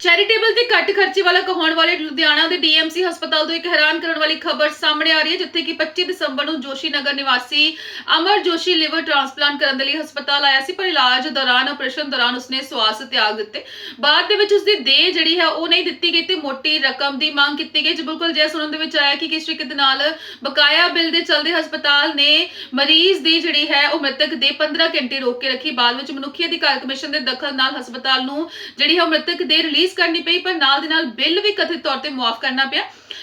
Charitable ਤੇ ਘੱਟ ਖਰਚੇ ਵਾਲਾ ਕਹਾਉਣ ਵਾਲੇ ਲੁਧਿਆਣਾ ਦੇ ਡੀਐਮਸੀ ਹਸਪਤਾਲ ਤੋਂ ਇੱਕ ਹੈਰਾਨ ਕਰਨ ਵਾਲੀ ਖਬਰ ਸਾਹਮਣੇ ਆ ਰਹੀ ਹੈ, ਜਿੱਥੇ ਕਿ 25 ਦਸੰਬਰ ਨੂੰ ਜੋਸ਼ੀ ਨਗਰ ਨਿਵਾਸੀ ਅਮਰ ਜੋਸ਼ੀ ਲਿਵਰ ਟ੍ਰਾਂਸਪਲਾਂਟ ਕਰਨ ਦੇ ਲਈ ਹਸਪਤਾਲ ਆਇਆ ਸੀ, ਪਰ ਇਲਾਜ ਦੌਰਾਨ, ਆਪਰੇਸ਼ਨ ਦੌਰਾਨ ਉਸਨੇ ਸਵਾਸ ਤਿਆਗ ਦਿੱਤੇ। ਬਾਅਦ ਦੇ ਵਿੱਚ ਉਸਦੀ ਦੇਹ ਜਿਹੜੀ ਹੈ, ਉਹ ਨਹੀਂ ਦਿੱਤੀ ਗਈ ਤੇ ਮੋਟੀ ਰਕਮ ਦੀ ਮੰਗ ਕੀਤੀ ਗਈ, ਜੀ ਬਿਲਕੁਲ ਜਿਹਾ ਸੁਣਨ ਦੇ ਵਿੱਚ ਆਇਆ ਕਿ ਕਿਸ ਤਰੀਕੇ ਦੇ ਨਾਲ ਬਕਾਇਆ ਬਿੱਲ ਦੇ ਚਲਦੇ ਹਸਪਤਾਲ ਨੇ ਮਰੀਜ਼ ਦੀ ਜਿਹੜੀ ਹੈ, ਉਹ ਮ੍ਰਿਤਕ ਦੇ 15 ਘੰਟੇ ਰੋਕ ਕੇ ਰੱਖੀ। ਬਾਅਦ ਵਿੱਚ ਮਨੁੱਖੀ ਅਧਿਕਾਰ ਕਮਿਸ਼ਨ ਦੇ ਦਖਲ ਨਾਲ ਹਸਪਤਾਲ ਨੂੰ ਜਿਹੜੀ ਹੈ, ਉਹ ਮ੍ਰਿਤਕ ਦੇ ਰਿਲੀਜ਼ ਕਰਨੀ ਪਈ ਪਰ ਨਾਲ ਦੇ ਨਾਲ ਬਿੱਲ ਵੀ ਕਥਿਤ ਤੌਰ ਤੇ ਮੁਆਫ ਕਰਨਾ ਪਿਆ।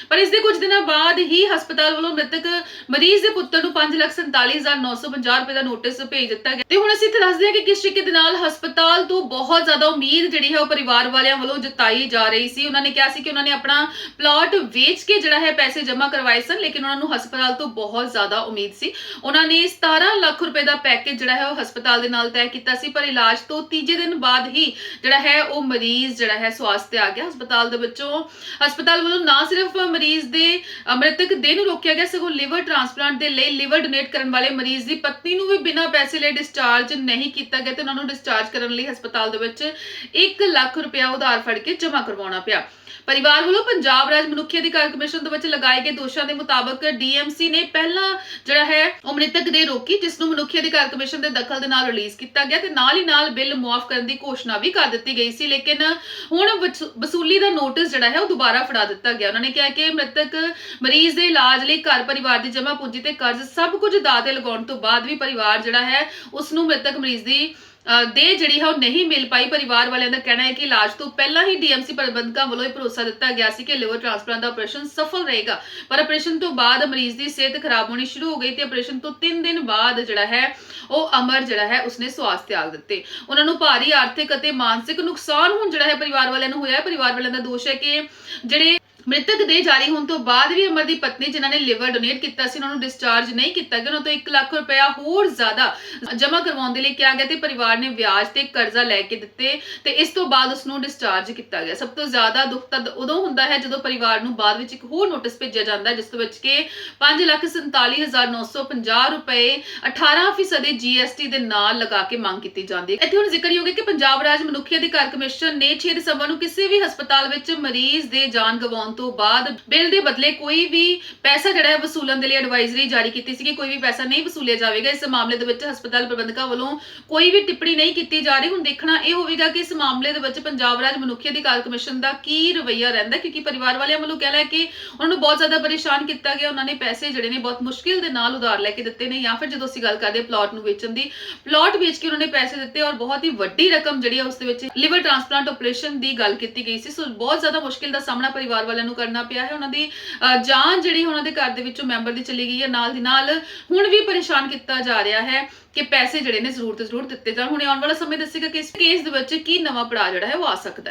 ਪਰ ਇਸ ਦੇ ਕੁਝ ਦਿਨਾਂ ਬਾਅਦ ਹੀ ਹਸਪਤਾਲ ਵੱਲੋਂ ਮ੍ਰਿਤਕ ਮਰੀਜ਼ ਦੇ ਪੁੱਤਰ ਨੂੰ 547950 ਰੁਪਏ ਦਾ ਨੋਟਿਸ ਭੇਜ ਦਿੱਤਾ ਗਿਆ। ਤੇ ਹੁਣ ਅਸੀਂ ਇੱਥੇ ਦੱਸਦੇ ਹਾਂ ਕਿ ਕਿਸ ਤਰੀਕੇ ਦੇ ਨਾਲ ਹਸਪਤਾਲ ਤੋਂ ਬਹੁਤ ਜ਼ਿਆਦਾ ਉਮੀਦ ਜਿਹੜੀ ਹੈ ਉਹ ਪਰਿਵਾਰ ਵਾਲਿਆਂ ਵੱਲੋਂ ਜਤਾਈ ਜਾ ਰਹੀ ਸੀ। ਉਹਨਾਂ ਨੇ ਕਿਹਾ ਸੀ ਕਿ ਉਹਨਾਂ ਨੇ ਆਪਣਾ ਪਲਾਟ ਵੇਚ ਕੇ ਜਿਹੜਾ ਹੈ ਪੈਸੇ ਜਮ੍ਹਾਂ ਕਰਵਾਏ ਸਨ, ਲੇਕਿਨ ਉਹਨਾਂ ਨੂੰ ਹਸਪਤਾਲ ਤੋਂ ਬਹੁਤ ਜ਼ਿਆਦਾ ਉਮੀਦ ਸੀ। ਉਹਨਾਂ ਨੇ 17 ਲੱਖ ਰੁਪਏ ਦਾ ਪੈਕੇਜ ਜਿਹੜਾ ਹੈ ਉਹ ਹਸਪਤਾਲ ਦੇ ਨਾਲ ਤੈਅ ਕੀਤਾ ਸੀ, ਪਰ ਇਲਾਜ ਤੋਂ ਤੀਜੇ ਦਿਨ ਬਾਅਦ ਹੀ ਜਿਹੜਾ ਹੈ ਉਹ ਮਰੀਜ਼ ਜਿਹੜਾ ਹੈ ਸਵਾਸਥ ਤੇ ਆ ਗਿਆ। ਹਸਪਤਾਲ ਦੇ ਵਿੱਚੋਂ ਹਸਪਤਾਲ ਵੱਲੋਂ ਨਾ ਸਿਰਫ ਮਰੀਜ਼ ਦੇ ਮ੍ਰਿਤਕ ਦੇਹ ਨੂੰ ਰੋਕਿਆ ਗਿਆ ਸਗੋਂ ਲਿਵਰ ਟ੍ਰਾਂਸਪਲਾਂਟ ਦੇ ਲਈ ਲਿਵਰ ਡੋਨੇਟ ਕਰਨ ਵਾਲੇ ਮਰੀਜ਼ ਦੀ ਪਤਨੀ ਨੂੰ ਵੀ ਬਿਨਾਂ ਪੈਸੇ ਲਈ ਡਿਸਚਾਰਜ ਨਹੀਂ ਕੀਤਾ ਗਿਆ ਤੇ ਉਹਨਾਂ ਨੂੰ ਡਿਸਚਾਰਜ ਕਰਨ ਲਈ ਹਸਪਤਾਲ ਦੇ ਵਿੱਚ 1 ਲੱਖ ਰੁਪਇਆ ਉਧਾਰ ਫੜ ਕੇ ਜਮ੍ਹਾਂ ਕਰਵਾਉਣਾ ਪਿਆ। ਪਰਿਵਾਰ ਵੱਲੋਂ ਪੰਜਾਬ ਰਾਜ ਮਨੁੱਖੀ ਅਧਿਕਾਰ ਕਮਿਸ਼ਨ ਦੇ ਵਿੱਚ ਲਗਾਏ ਗਏ ਦੋਸ਼ਾਂ ਦੇ ਮੁਤਾਬਕ ਡੀਐਮਸੀ ਨੇ ਪਹਿਲਾਂ ਜਿਹੜਾ ਹੈ ਉਹ ਮ੍ਰਿਤਕ ਦੇ ਰੋਕੀ, ਜਿਸ ਨੂੰ ਮਨੁੱਖੀ ਅਧਿਕਾਰ ਕਮਿਸ਼ਨ ਦੇ ਦਖਲ ਦੇ ਨਾਲ ਰਿਲੀਜ਼ ਕੀਤਾ ਗਿਆ ਤੇ ਨਾਲ ਹੀ ਨਾਲ ਬਿੱਲ ਮੁਆਫ ਕਰਨ ਦੀ ਘੋਸ਼ਣਾ ਵੀ ਕਰ ਦਿੱਤੀ ਗਈ ਸੀ। ਲੇਕਿਨ ਹੁਣ ਵਸੂਲੀ ਦਾ ਨੋਟਿਸ ਜਿਹੜਾ ਹੈ ਉਹ ਦੁਬਾਰਾ ਫੜਾ ਦਿੱਤਾ ਗਿਆ। ਉਹਨਾਂ ਨੇ ਕਿਹਾ ਕਿ ਮ੍ਰਿਤਕ ਮਰੀਜ਼ ਦੇ ਇਲਾਜ ਲਈ ਘਰ ਪਰਿਵਾਰ ਦੀ ਜਮ੍ਹਾਂ ਪੂੰਜੀ ਤੇ ਕਰਜ਼ ਸਭ ਕੁਝ ਦਾਅ ਲਗਾਉਣ ਤੋਂ ਬਾਅਦ ਵੀ ਪਰਿਵਾਰ ਜਿਹੜਾ ਹੈ ਉਸ ਨੂੰ ਮ੍ਰਿਤਕ ਮਰੀਜ਼ ਦੀ ਅ, ਜਿਹੜੀ ਹੈ ਉਹ ਨਹੀਂ ਮਿਲ ਪਾਈ। ਪਰਿਵਾਰ ਵਾਲਿਆਂ ਦਾ ਕਹਿਣਾ ਹੈ ਕਿ ਇਲਾਜ ਤੋਂ ਪਹਿਲਾਂ ਹੀ ਡੀਐਮਸੀ ਪ੍ਰਬੰਧਕਾਂ ਵੱਲੋਂ ਇਹ ਭਰੋਸਾ ਦਿੱਤਾ ਗਿਆ ਸੀ ਕਿ ਲਿਵਰ ਟ੍ਰਾਂਸਪਲਾਂਟ ਦਾ ਆਪਰੇਸ਼ਨ ਸਫਲ ਰਹੇਗਾ। ਪਰ ਆਪਰੇਸ਼ਨ ਤੋਂ ਬਾਅਦ ਮਰੀਜ਼ ਦੀ ਸਿਹਤ ਖਰਾਬ ਹੋਣੀ ਸ਼ੁਰੂ ਹੋ ਗਈ ਤੇ ਆਪਰੇਸ਼ਨ ਤੋਂ 3 ਦਿਨ ਬਾਅਦ ਜਿਹੜਾ ਹੈ ਉਹ ਅਮਰ ਜਿਹੜਾ ਹੈ ਉਸਨੇ ਸਵਾਸ ਤਿਆਗ ਦਿੱਤੇ। ਉਹਨਾਂ ਨੂੰ ਭਾਰੀ ਆਰਥਿਕ ਅਤੇ ਮਾਨਸਿਕ ਨੁਕਸਾਨ ਹੁਣ ਜਿਹੜਾ ਹੈ ਪਰਿਵਾਰ ਵਾਲਿਆਂ ਨੂੰ ਹੋਇਆ ਹੈ। ਪਰਿਵਾਰ ਵਾਲਿਆਂ ਦਾ ਦੋਸ਼ ਹੈ ਕਿ ਜਿਹੜੇ ਮ੍ਰਿਤਕ ਦੇ ਜਾਰੀ ਹੋਣ ਤੋਂ ਬਾਅਦ ਵੀ ਅਮਰ ਦੀ ਪਤਨੀ, ਜਿਨ੍ਹਾਂ ਨੇ ਲਿਵਰ ਡੋਨੇਟ ਕੀਤਾ ਸੀ, ਉਹਨਾਂ ਨੂੰ ਡਿਸਚਾਰਜ ਨਹੀਂ ਕੀਤਾ ਗਿਆ, ਉਹਨਾਂ ਤੋਂ 1 ਲੱਖ ਰੁਪਇਆ ਹੋਰ ਜ਼ਿਆਦਾ ਜਮ੍ਹਾਂ ਕਰਵਾਉਣ ਦੇ ਲਈ ਕਿਹਾ ਗਿਆ ਤੇ ਪਰਿਵਾਰ ਨੇ ਵਿਆਜ ਤੇ ਕਰਜ਼ਾ ਲੈ ਕੇ ਦਿੱਤੇ ਤੇ ਇਸ ਤੋਂ ਬਾਅਦ ਉਸ ਨੂੰ ਡਿਸਚਾਰਜ ਕੀਤਾ ਗਿਆ। ਸਭ ਤੋਂ ਜ਼ਿਆਦਾ ਦੁੱਖ ਤਦ ਉਦੋਂ ਹੁੰਦਾ ਹੈ ਜਦੋਂ ਪਰਿਵਾਰ ਨੂੰ ਬਾਅਦ ਵਿੱਚ ਇੱਕ ਹੋਰ ਨੋਟਿਸ ਭੇਜਿਆ ਜਾਂਦਾ ਹੈ, ਜਿਸ ਦੇ ਵਿੱਚ ਕਿ 547950 ਰੁਪਏ 18% ਦੇ GST ਦੇ ਨਾਲ ਲਗਾ ਕੇ ਮੰਗ ਕੀਤੀ ਜਾਂਦੀ ਹੈ। ਇੱਥੇ ਹੁਣ ਜ਼ਿਕਰਯੋਗ ਹੈ ਕਿ ਪੰਜਾਬ ਰਾਜ ਮਨੁੱਖੀ ਅਧਿਕਾਰ ਕਮਿਸ਼ਨ ਨੇ 6 ਦਸੰਬਰ ਨੂੰ ਕਿਸੇ ਵੀ ਹਸਪਤਾਲ ਵਿੱਚ ਮਰੀਜ਼ ਦੇ ਜਾਨ ਗਵਾਉਣ ਤੋਂ ਬਾਅਦ ਬਿੱਲ ਦੇ ਬਦਲੇ ਕੋਈ ਵੀ ਪੈਸਾ ਜਿਹੜਾ ਹੈ ਵਸੂਲਣ ਦੇ ਲਈ ਐਡਵਾਈਜ਼ਰੀ ਜਾਰੀ ਕੀਤੀ ਸੀ ਕਿ ਕੋਈ ਵੀ ਪੈਸਾ ਨਹੀਂ ਵਸੂਲਿਆ ਜਾਵੇਗਾ। ਇਸ ਮਾਮਲੇ ਦੇ ਵਿੱਚ ਹਸਪਤਾਲ ਪ੍ਰਬੰਧਕਾਂ ਵੱਲੋਂ ਕੋਈ ਵੀ ਟਿੱਪਣੀ ਨਹੀਂ ਕੀਤੀ ਜਾ ਰਹੀ। ਹੁਣ ਦੇਖਣਾ ਇਹ ਹੋਵੇਗਾ ਕਿ ਇਸ ਮਾਮਲੇ ਦੇ ਵਿੱਚ ਪੰਜਾਬ ਰਾਜ ਮਨੁੱਖੀ ਅਧਿਕਾਰ ਕਮਿਸ਼ਨ ਦਾ ਕੀ ਰਵੱਈਆ ਰਹਿੰਦਾ ਕਿਉਂਕਿ ਪਰਿਵਾਰ ਵਾਲਿਆਂ ਵੱਲੋਂ ਕਹਿਣਾ ਹੈ ਕਿ ਉਹਨਾਂ ਨੂੰ ਬਹੁਤ ਜ਼ਿਆਦਾ ਪਰੇਸ਼ਾਨ ਕੀਤਾ ਗਿਆ। ਉਹਨਾਂ ਨੇ ਪੈਸੇ ਜਿਹੜੇ ਨੇ ਬਹੁਤ ਮੁਸ਼ਕਿਲ ਦੇ ਨਾਲ ਉਧਾਰ ਲੈ ਕੇ ਦਿੱਤੇ ਨੇ ਜਾਂ ਫਿਰ ਜਦੋਂ ਅਸੀਂ ਗੱਲ ਕਰਦੇ ਪਲਾਟ ਨੂੰ ਵੇਚਣ ਦੀ ਪਲਾਟ ਵੇਚ ਕੇ ਉਹਨਾਂ ਨੇ ਪੈਸੇ ਦਿੱਤੇ ਔਰ ਬਹੁਤ ਹੀ ਵੱਡੀ ਰਕਮ ਜਿਹੜੀ ਹੈ ਉਸ ਦੇ ਵਿੱਚ ਲਿਵਰ ਟ੍ਰਾਂਸਪਲਾਂਟ ਆਪਰੇਸ਼ਨ ਦੀ ਗੱਲ ਕੀਤੀ ਗਈ ਸੀ। ਸੋ ਬਹੁਤ ਜ਼ਿਆਦਾ ਮੁਸ਼ਕਿਲ ਦਾ ਸਾਹਮਣਾ ਪਰਿਵਾਰ ਵਾਲਿਆਂ ਨੂੰ ਕਰਨਾ ਪਿਆ ਹੈ ਉਹਨਾਂ ਦੀ ਅ, ਜਾਨ ਜਿਹੜੀ ਉਹਨਾਂ ਦੇ ਘਰ ਦੇ ਵਿੱਚੋਂ ਮੈਂਬਰ ਦੀ ਚਲੀ ਗਈ ਹੈ। ਨਾਲ ਦੀ ਨਾਲ ਹੁਣ ਵੀ ਪਰੇਸ਼ਾਨ ਕੀਤਾ ਜਾ ਰਿਹਾ ਹੈ ਕਿ ਪੈਸੇ ਜਿਹੜੇ ਨੇ ਜ਼ਰੂਰ ਤੇ ਜ਼ਰੂਰ ਦਿੱਤੇ ਜਾਣ। ਹੁਣ ਆਉਣ ਵਾਲਾ ਸਮੇਂ ਦੱਸੇਗਾ ਕਿ ਇਸ ਕੇਸ ਦੇ ਵਿੱਚ ਕੀ ਨਵਾਂ ਪੜਾਅ ਜਿਹੜਾ ਹੈ ਉਹ ਆ ਸਕਦਾ ਹੈ।